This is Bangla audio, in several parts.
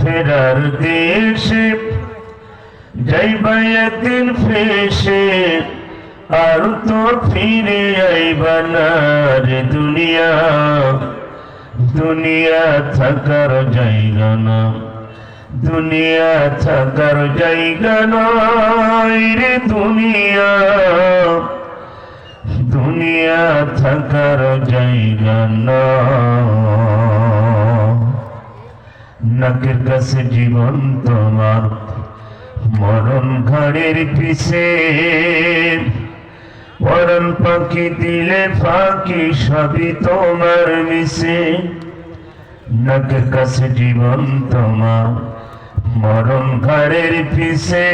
ফেরার দেশে যাইবা একদিন ফেসে, আর তো ফিরে আইবা না দুনিয়া। দুনিয়া থাকার জায়গা না, দুনিয়া থাকার জায়গা নয় রে দুনিয়া। দুনিয়া থাকার জায়গা না। নাকের কাছে জীবন তোমার মরণ ঘাড়ের পিছে। পরন পাখি দিলে ফাঁকি সবই তোমার মিশে। নাকের কাছে জীবন তোমার মরণ ঘাড়ের পিছে।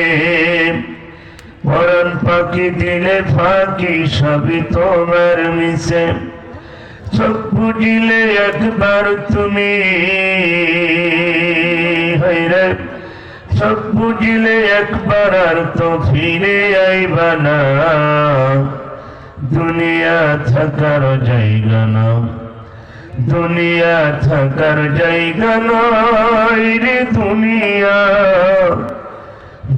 পরন পাখি দিলে ফাঁকি সবই তোমার মিশে। চোখ বুঝিলে একবার তুমি বুঝিলে একবার আর তো ফিরে আইবা না। দুনিয়া থাকার জায়গা না। দুনিয়া থাকার জায়গা নয় রে দুনিয়া।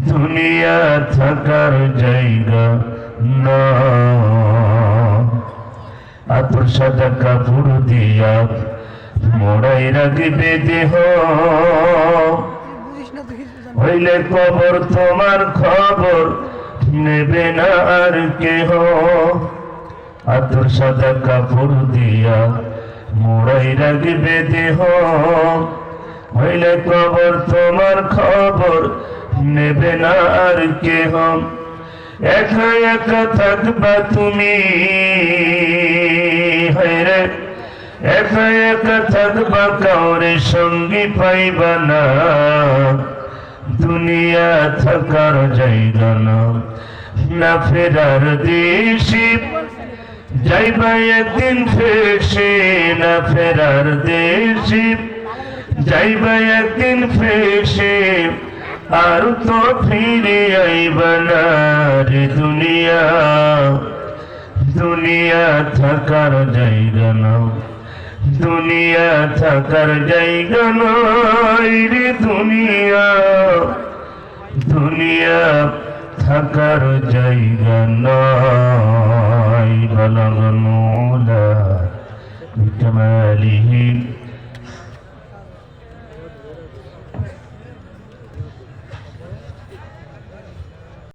দুনিয়া থাকার জায়গা না। আতর সাদা কাপড় দিয়া মোড়াই রাখবে দেহ। হইলে কবর তোমার খবর নেবে না আর কেহ। আতর সাদা কাপড় দিয়া মোড়াই রাখবে দেহ। হইলে কবর তোমার খবর নেবে না আর কেহ। একা একা থাকবা তুমি হায়রে একা একা থাকবা কাউরে সঙ্গী পাইবা না। দুনিয়া থাকার জায়গা না ফেরার দেশে যাইবা একদিন ফেসে না ফেরার দেশে যাইবা একদিন ফেসে আর তো ফিরে আইবা না রে দুনিয়া। দুনিয়া থাকার জায়গা না দুনিয়া থাকার জায়গা নয় রে দুনিয়া। দুনিয়া থাকার জায়গা নয় বলগনুলা বিকমালিহি